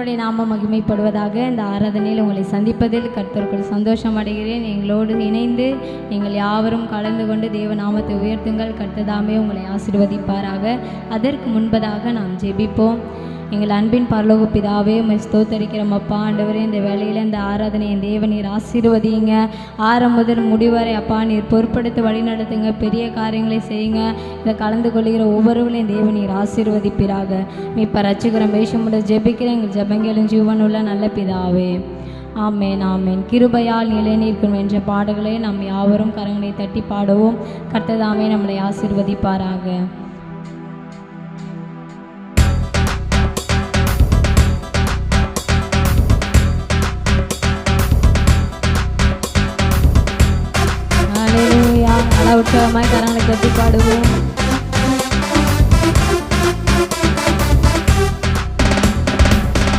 கர்த்தருடைய நாமம் மகிமைப்படுவதாக இந்த ஆராதனையில் உங்களை சந்திப்பதில் கர்த்தருக்குள் சந்தோஷம் அடைகிறேன். எங்களோடு இணைந்து நீங்கள் யாவரும் கலந்து கொண்டு தேவ நாமத்தை உயர்த்துங்கள். கர்த்ததாமே உங்களை ஆசிர்வதிப்பாராக. அதற்கு முன்பதாக நாம் ஜெபிப்போம். எங்கள் அன்பின் பரலோக பிதாவே உம்மை ஸ்தோத்தரிக்கிறோம் அப்பா ஆண்டவரே இந்த வேலையில் இந்த ஆராதனை என் தேவ நீர் ஆசீர்வதிங்க ஆரம் முதல் முடிவரை அப்பா நீர் பொறுப்படுத்தி வழி நடத்துங்க. பெரிய காரியங்களை செய்யுங்க. இதை கலந்து கொள்கிற ஒவ்வொருவரையும் தேவ நீர் ஆசீர்வதிப்பீராக. இப்போ ரசிக்கிறோம் வேஷமுட ஜெபிக்கிற எங்கள் ஜெபங்களும் ஜீவனுள்ள நல்ல பிதாவே. ஆமேன் ஆமேன். கிருபையால் நிலை நிற்கும் என்ற பாடல்களை நாம் யாவரும் கரங்களை தட்டி பாடுவோம். கர்த்ததாமே நம்மளை ஆசீர்வதிப்பாராக. நல்லா கட்டி பாடுவோம்.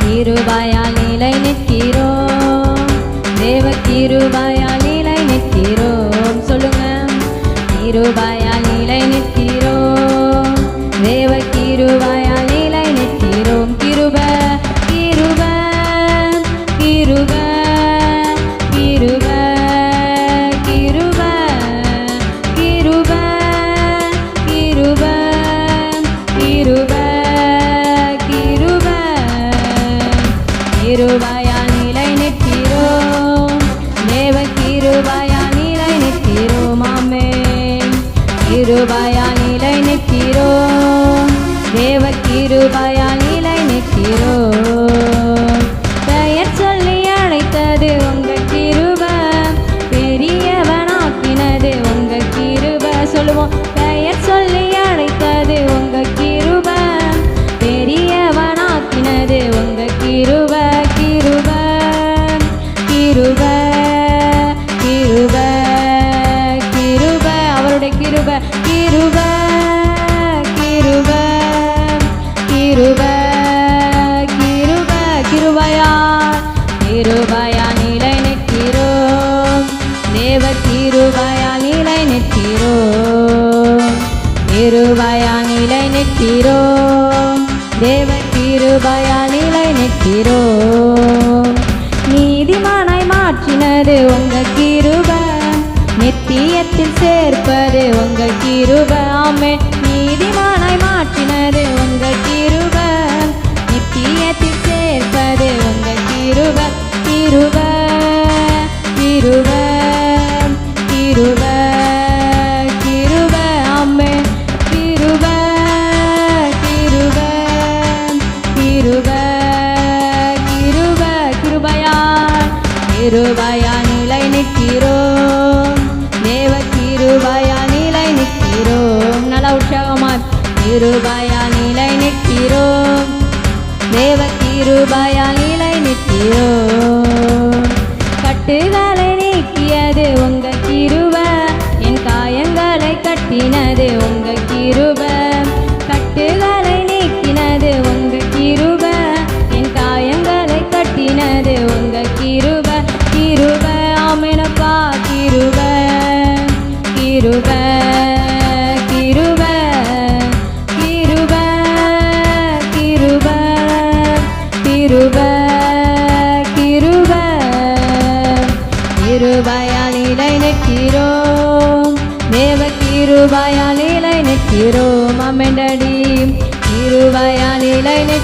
கிருபையால் நிலை நிற்கிறோம். தேவ கிருபாயால் நிலை நிற்கிறோம். சொல்லுங்க. கிருபையால் நிற்கிறோ? தேவன் கிருபையால் நிலை நிற்கிறோ? நீதிமானாய் மாற்றினது உங்க கிருப. நித்தியத்தில் சேர்த்து நிலை நிற்கிறோம் தேவ கிருபையா நிலை நிற்கிறோம் கட்டுகளை நீக்கியது உங்கள் கிருவ என் காயங்களை கட்டினது உங்கள்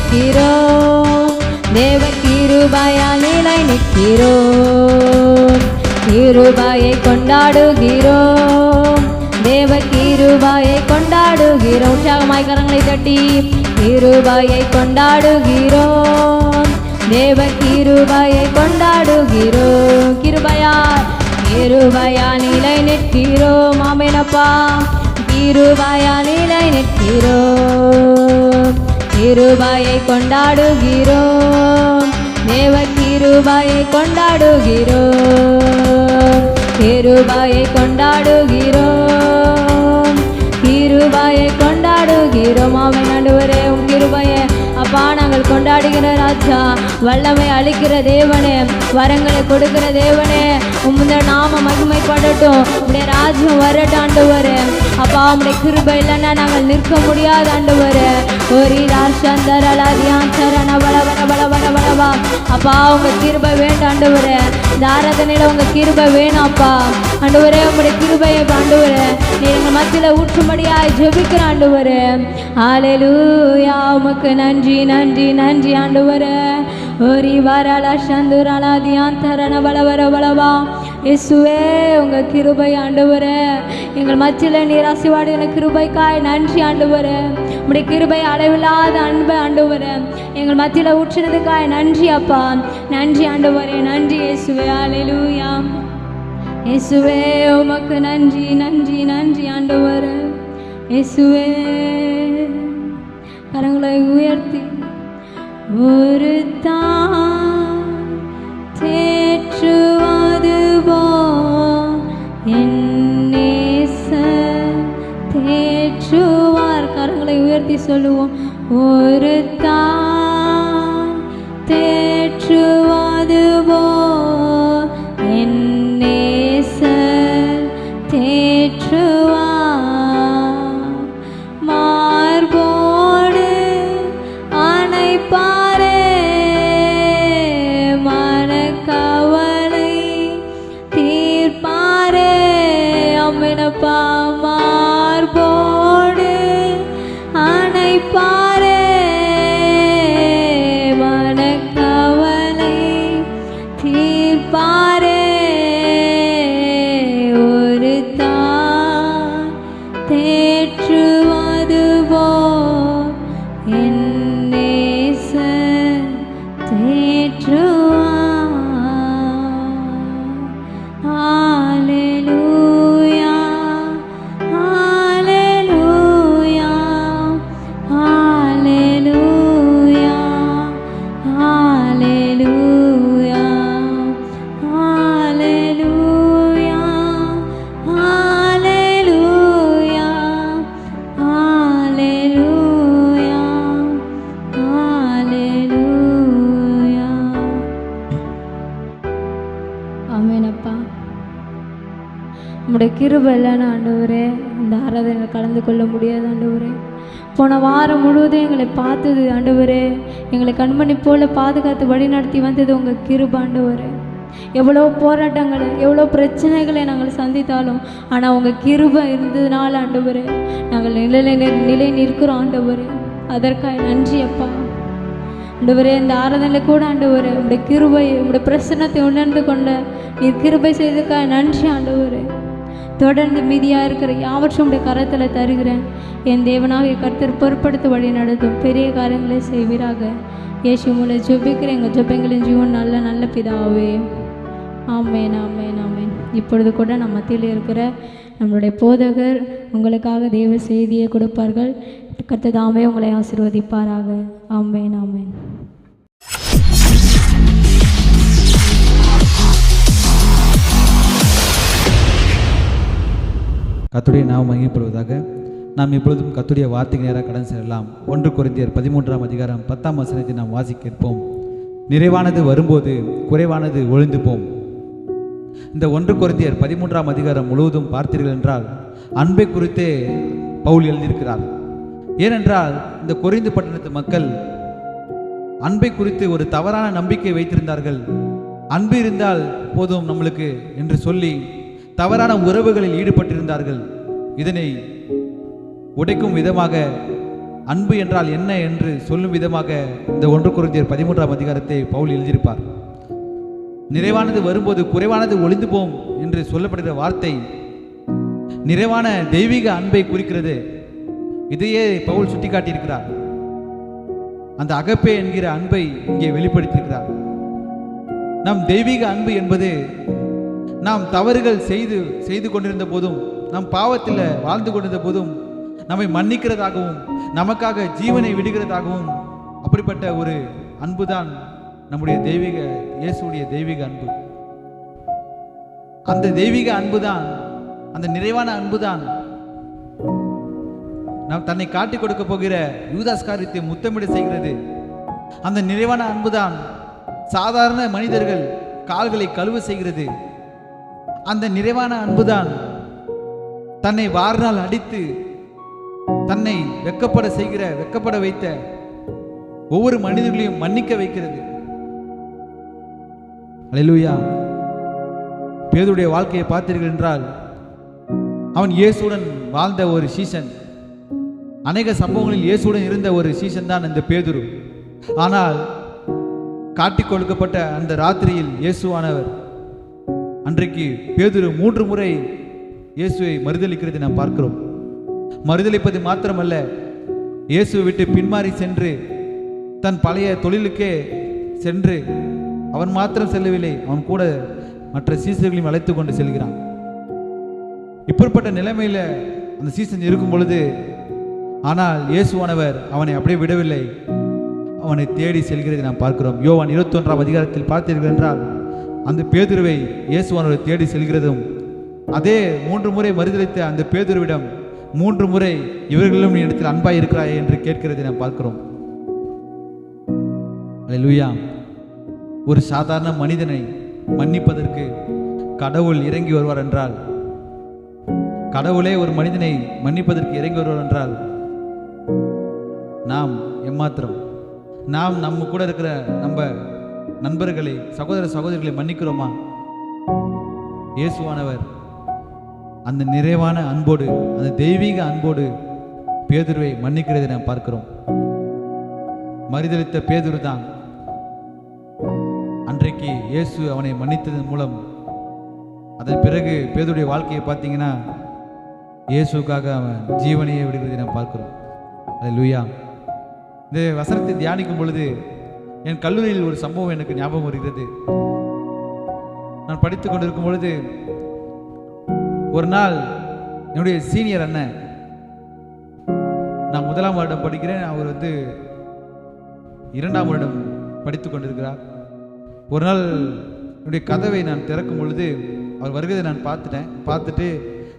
நிற்கிறோம் தேவ கிருபாயால் நிலை நிற்கிறோம் கிருபாயை கொண்டாடுகிறோம். தேவ கிருபாயை கொண்டாடுகிறோம். உற்சாகமாய் கரங்களை தட்டி கிருபாயை கொண்டாடுகிறோம். தேவ கிருபாயை கொண்டாடுகிறோம். கிருபையா கிருபையா நிலை நிற்கிறோம். ஆமேனப்பா கிருபையா நிலை நிற்கிறோம். கிருபாயை கொண்டாடுகிறோம். தேவ கிருபாயை கொண்டாடுகிறோம். கிருபாயை கொண்டாடுகிறோம். கிருபாயை கொண்டாடுகிறோம். அவன் நடுவரே உன் கிருபையை அப்பா நாங்கள் கொண்டாடுகிற ராஜா. வல்லமை அளிக்கிற தேவனே வரங்களை கொடுக்கிற தேவனே. உம்முடைய நாம மகிமைப்படட்டும். உடைய ராஜ்யம் வரட்டும் ஆண்டவரே. அப்பா உடைய கிருபை இல்லைன்னா நாங்கள் நிற்க முடியாது ஆண்டவரே. ஒரு ராஷந்தரலாதியான் சரண பல பல பலவா அப்பா உங்க கிருப வேண்டாம் ஆண்டவரே. இந்த உங்கள் உங்க கிருபை வேணும் அப்பா ஆண்டவரே உங்களுடைய கிருபையை ஆண்டவரே நீ எங்கள் மத்தியில் ஊற்றும்படியாய் ஜெபிக்கிற ஆண்டவரே. ஹalleluya உமக்கு நன்றி நன்றி நன்றி ஆண்டவரே. ஒரு வாராளா சந்துராளா தியான் தரண வளவர வளவா. பலவா இயேசுவே உங்க கிருபை ஆண்டவர. எங்கள் மத்தியில நீர் எனக்கு கிருபைக்காய் நன்றி ஆண்டவர. உடைய கிருபை அளவில்லாத அன்பு ஆண்டவர. எங்கள் மத்தியில ஊற்றினதுக்காய் நன்றி அப்பா. நன்றி ஆண்டவரே நன்றி இயேசுவே. அலையிலூயா இயேசுவே உமக்கு நன்றி நன்றி நன்றி ஆண்டவரே. இயேசுவே true கிருபை இல்லைன்னு ஆண்டவரே இந்த ஆராதனை கலந்து கொள்ள முடியாது ஆண்டவரே. போன வாரம் முழுவதும் எங்களை பார்த்தது ஆண்டவரே. எங்களை கண்மணி போல பாதுகாத்து வழி நடத்தி வந்தது உங்கள் கிருபை ஆண்டவரே. எவ்வளோ போராட்டங்களை எவ்வளோ பிரச்சனைகளை நாங்கள் சந்தித்தாலும் ஆனால் உங்கள் கிருபை இருந்ததுனால ஆண்டவரே நாங்கள் நிலை நிலை நிற்கிறோம் ஆண்டவரே. அதற்காக நன்றி அப்பா. ஆண்டவரே இந்த ஆராதனையில் கூட ஆண்டவரே உடைய கிருபை உடைய பிரச்சனத்தை உணர்ந்து கொண்ட நீர் கிருபை செய்ததுக்காக நன்றி ஆண்டவரே. தொடர்ந்து மீதியாக இருக்கிற யாவற்றும் உடைய கரத்தில் தருகிறேன் என் தேவனாக கர்த்தர் பொருட்படுத்த வழி நடத்தும் பெரிய காரியங்களை செய்வீராக. இயேசு மூலம் ஜொபிக்கிற எங்கள் ஜெபங்களின் ஜீவன் நல்ல நல்ல பிதாவே. ஆமேன் ஆமேன் ஆமேன். இப்பொழுது கூட நம்ம மத்தியில் இருக்கிற நம்மளுடைய போதகர் உங்களுக்காக தேவ செய்தியை கொடுப்பார்கள். கர்த்ததாமே உங்களை ஆசீர்வதிப்பாராக. ஆமேன் ஆமேன். கத்துடைய நாம் மகிழ்ப்படுவதாக நாம் இப்பொழுதும் கத்துடைய வார்த்தைக்கு நேராக கடன் செல்லலாம். ஒன்று குறைந்தியர் பதிமூன்றாம் அதிகாரம் பத்தாம் வசனத்தை நாம் வாசிக்க கேட்போம். நிறைவானது வரும்போது குறைவானது ஒழிந்து போம் இந்த ஒன்று குறைந்தியர் பதிமூன்றாம் அதிகாரம் முழுவதும் பார்த்தீர்கள் என்றால் அன்பை குறித்தே பவுல் எழுதியிருக்கிறார். ஏனென்றால் இந்த குறைந்து பட்டணத்து மக்கள் அன்பை குறித்து ஒரு தவறான நம்பிக்கை வைத்திருந்தார்கள். அன்பு இருந்தால் போதும் நம்மளுக்கு என்று சொல்லி தவறான உறவுகளில் ஈடுபட்டிருந்தார்கள். இதனை உடைக்கும் விதமாக அன்பு என்றால் என்ன என்று சொல்லும் விதமாக இந்த ஒன்று குருந்தியர் பதிமூன்றாம் அதிகாரத்தை பவுல் எழுதியிருப்பார். நிறைவானது வரும்போது குறைவானது ஒளிந்து போம் என்று சொல்லப்படுகிற வார்த்தை நிறைவான தெய்வீக அன்பை குறிக்கிறது. இதையே பவுல் சுட்டிக்காட்டியிருக்கிறார். அந்த அகப்பே என்கிற அன்பை இங்கே வெளிப்படுத்தியிருக்கிறார். நம் தெய்வீக அன்பு என்பது நாம் தவறுகள் செய்து செய்து கொண்டிருந்த போதும் நம் பாவத்தில் வாழ்ந்து கொண்டிருந்த போதும் நம்மை மன்னிக்கிறதாகவும் நமக்காக ஜீவனை விடுகிறதாகவும் அப்படிப்பட்ட ஒரு அன்புதான் நம்முடைய தெய்வீக இயேசுடைய தெய்வீக அன்பு. அந்த தெய்வீக அன்புதான் அந்த நிறைவான அன்புதான் நாம் தன்னை காட்டிக் கொடுக்க போகிற யூதாஸ் காரியத்தை முத்தமிட செய்கிறது. அந்த நிறைவான அன்புதான் சாதாரண மனிதர்கள் கால்களை கழுவ செய்கிறது. அந்த நிறைவான அன்புதான் தன்னை வாரினால் அடித்து தன்னை வெக்கப்பட செய்கிற வெக்கப்பட வைத்த ஒவ்வொரு மனிதர்களையும் மன்னிக்க வைக்கிறது. அல்லேலூயா பேதுடைய வாழ்க்கையை பார்த்தீர்கள் என்றால் அவன் இயேசுடன் வாழ்ந்த ஒரு சீசன் அநேக சம்பவங்களில் இயேசுடன் இருந்த ஒரு சீசன் தான் இந்த பேதுரு. ஆனால் காட்டிக் கொடுக்கப்பட்ட அந்த ராத்திரியில் இயேசுவானவர் அன்றைக்கு பேதுரு மூன்று முறை இயேசுவை மறுதலிக்கிறது நாம் பார்க்கிறோம். மறுதளிப்பது மாத்திரமல்ல இயேசுவை விட்டு பின்மாறி சென்று தன் பழைய தொழிலுக்கே சென்று அவன் மாத்திரம் செல்லவில்லை அவன் கூட மற்ற சீசர்களையும் அழைத்து கொண்டு செல்கிறான். இப்படிப்பட்ட நிலைமையில அந்த சீசன் இருக்கும் பொழுது ஆனால் இயேசுவானவர் அவனை அப்படியே விடவில்லை. அவனை தேடி செல்கிறதை நாம் பார்க்கிறோம். யோவான் இருபத்தொன்றாம் அதிகாரத்தில் பார்த்தீர்கள் என்றால் அந்த பேதுருவை இயேசுவானவர் தேடி செல்கிறதும் அதே மூன்று முறை மறுதளித்த அந்த பேதுருவிடம் மூன்று முறை இவர்களும் நீ இடத்தில் அன்பாய் இருக்கிறாய் என்று கேட்கிறதை நாம் பார்க்கிறோம். லூயா ஒரு சாதாரண மனிதனை மன்னிப்பதற்கு கடவுள் இறங்கி வருவார் என்றால் கடவுளே ஒரு மனிதனை மன்னிப்பதற்கு இறங்கி வருவார் என்றால் நாம் எம்மாத்திரம்? நாம் நம்ம கூட இருக்கிற நம்ம நண்பர்களை சகோதர சகோதரிகளை மன்னிக்கிறோமா? இயேசுவானவர் அந்த நிறைவான அன்போடு அந்த தெய்வீக அன்போடு பேதுருவை மன்னிக்கிறதை நாம் பார்க்கிறோம். மறுதளித்த பேதுரு தான் அன்றைக்கு இயேசு அவனை மன்னித்ததன் மூலம் அதன் பிறகு பேதுடைய வாழ்க்கையை பார்த்தீங்கன்னா இயேசுக்காக அவன் ஜீவனையை விடுகிறதை நாம் பார்க்கிறோம். அது லூயா இந்த வசனத்தை தியானிக்கும் பொழுது என் கல்லூரியில் ஒரு சம்பவம் எனக்கு ஞாபகம் வருகிறது. நான் படித்துக் கொண்டிருக்கும் பொழுது ஒரு நாள் என்னுடைய சீனியர் அண்ணன் நான் முதலாம் வருடம் படிக்கிறேன் அவர் வந்து இரண்டாம் வருடம் படித்துக் கொண்டிருக்கிறார். ஒரு நாள் என்னுடைய கதவை நான் திறக்கும் பொழுது அவர் வருகிறதை நான் பார்த்துட்டேன். பார்த்துட்டு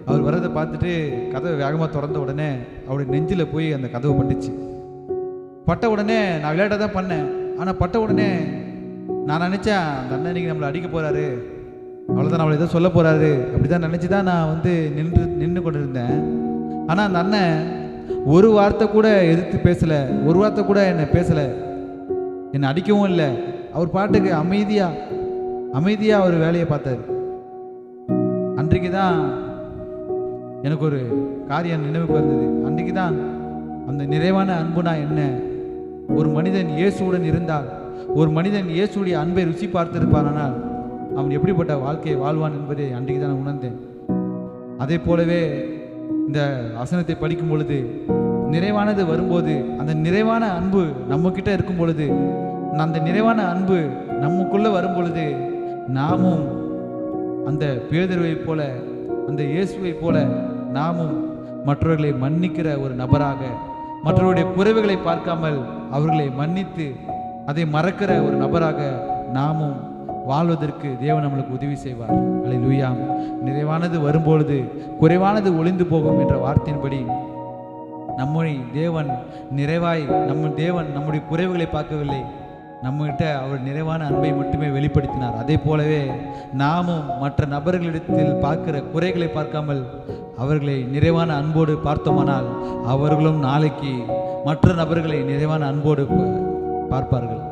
அவர் வர்றதை பார்த்துட்டு கதவை வேகமாக திறந்த உடனே அவருடைய நெஞ்சில் போய் அந்த கதவை பட்டுச்சு. பட்ட உடனே நான் விளையாட்டாக தான் பண்ணேன். ஆனால் பட்ட உடனே நான் நினச்சேன் அந்த அண்ணன் இன்னைக்கு நம்மளை அடிக்க போகிறாரு அவ்வளோதான் நம்மளை ஏதோ சொல்ல போகிறாரு அப்படி தான் நினச்சி தான் நான் வந்து நின்று நின்று கொண்டு இருந்தேன் ஆனால் அந்த அண்ணன் ஒரு வார்த்தை கூட எதிர்த்து பேசலை. ஒரு வார்த்தை கூட என்னை பேசலை. என்னை அடிக்கவும் இல்லை. அவர் பாட்டுக்கு அமைதியாக அமைதியாக அவர் வேலையை பார்த்தார். அன்றைக்கு தான் எனக்கு ஒரு காரியம் நினைவுக்கு வந்தது. அன்றைக்கு தான் அந்த நிறைவான அன்புனா என்ன ஒரு மனிதன் இயேசுவுடன் இருந்தால் ஒரு மனிதன் இயேசுடைய அன்பை ருசி பார்த்திருப்பானால் அவன் எப்படிப்பட்ட வாழ்க்கையை வாழ்வான் என்பதை அன்றைக்கு தான் உணர்ந்தேன். அதே போலவே இந்த வசனத்தை படிக்கும் பொழுது நிறைவானது வரும்போது அந்த நிறைவான அன்பு நம்மக்கிட்ட இருக்கும் பொழுது அந்த நிறைவான அன்பு நமக்குள்ளே வரும் பொழுது நாமும் அந்த பேதர்வை போல அந்த இயேசுவை போல நாமும் மற்றவர்களை மன்னிக்கிற ஒரு நபராக மற்றவருடைய குறைவுகளை பார்க்காமல் அவர்களை மன்னித்து அதை மறக்கிற ஒரு நபராக நாமும் வாழ்வதற்கு தேவன் நம்மளுக்கு உதவி செய்வார். அலை லூயாம் நிறைவானது வரும்பொழுது குறைவானது ஒளிந்து போகும் என்ற வார்த்தையின்படி நம்முடைய தேவன் நிறைவாய் நம்ம தேவன் நம்முடைய குறைவுகளை பார்க்கவில்லை. நம்மகிட்ட அவர் நிறைவான அன்பை மட்டுமே வெளிப்படுத்தினார். அதே போலவே நாமும் மற்ற நபர்களிடத்தில் பார்க்கிற குறைகளை பார்க்காமல் அவர்களை நிறைவான அன்போடு பார்த்தோமானால் அவர்களும் நாளைக்கு மற்ற நபர்களை நிறைவான அன்போடு பார்ப்பார்கள் பார்ப்பார்கள்.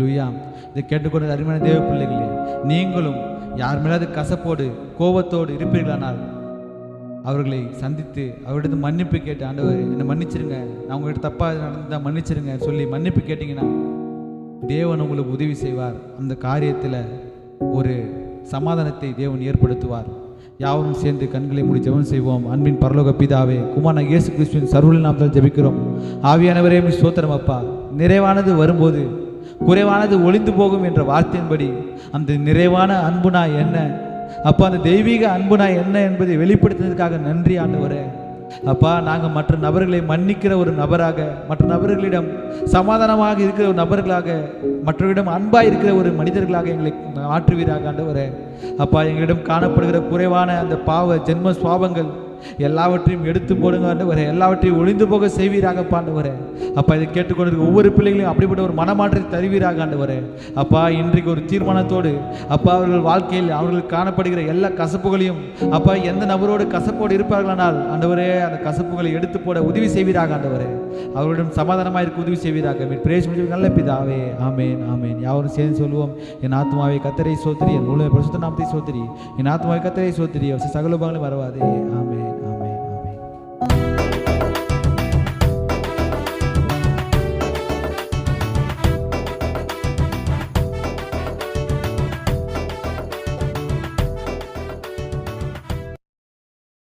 லுய்யா இதை கேட்டுக்கொண்ட அருமையான தேவ பிள்ளைகளே நீங்களும் யார் மேலாவது கசப்போடு கோபத்தோடு இருப்பீர்களானால் அவர்களை சந்தித்து அவர்களிடம் மன்னிப்பு கேட்டு ஆண்டவர் என்னை மன்னிச்சிருங்க. நான் உங்கள்கிட்ட தப்பாக நடந்தால் மன்னிச்சிருங்க சொல்லி மன்னிப்பு கேட்டிங்கன்னா தேவன் உங்களுக்கு உதவி செய்வார். அந்த காரியத்தில் ஒரு சமாதானத்தை தேவன் ஏற்படுத்துவார். யாவரும் சேர்ந்து கண்களை மூடி ஜெபம் செய்வோம். அன்பின் பரலோக பிதாவே குமான இயேசு கிறிஸ்துவின் சர்வலில் நாம் ஜெபிக்கிறோம். ஆவியானவரே சோத்திரம் அப்பா. நிறைவானது வரும்போது குறைவானது ஒளிந்து போகும் என்ற வார்த்தையின்படி அந்த நிறைவான அன்புனா என்ன? அப்பா அந்த தெய்வீக அன்புனா என்ன என்பதை வெளிப்படுத்தினதுக்காக நன்றி ஆண்டவரே. அப்பா நாங்கள் மற்ற நபர்களை மன்னிக்கிற ஒரு நபராக மற்ற நபர்களிடம் சமாதானமாக இருக்கிற ஒரு நபர்களாக மற்றவர்களிடம் அன்பாக இருக்கிற ஒரு மனிதர்களாக எங்களை ஆற்றுவீராக ஆண்டவரே. அப்பா எங்களிடம் காணப்படுகிற குறைவான அந்த பாவ ஜென்ம சுவாபங்கள் எல்லாவற்றையும் எடுத்து போடுங்க ஆண்டவரே எல்லாவற்றையும் ஒளிந்து போக செய்வீராக ஆண்டவரே அப்பா இதை கேட்டுக்கொண்டிருக்க ஒவ்வொரு பிள்ளைகளையும் அப்படிப்பட்ட ஒரு மனமாற்றத்தை தருவீராக ஆண்டவரே அப்பா இன்றைக்கு ஒரு தீர்மானத்தோடு அப்பா அவர்கள் வாழ்க்கையில் அவர்கள் காணப்படுகிற எல்லா கசப்புகளையும் அப்பா எந்த நபரோடு கசப்போடு இருப்பார்களானால் ஆண்டவரே அந்த கசப்புகளை எடுத்து போட உதவி செய்வீராக ஆண்டவரே அவர்களிடம் சமாதானமாக இருக்க உதவி செய்வீராக. நல்ல பிதாவே. ஆமேன் ஆமேன். யாவரும் சேர்ந்து சொல்லுவோம் என் ஆத்மாவை கத்தரை சோத்திரி என் முழு பரிசுத்த நாமத்தை சோத்திரி. என் ஆத்மாவை கத்தரை சோத்திரி அவர் சகல வரவாதே. ஆமென்.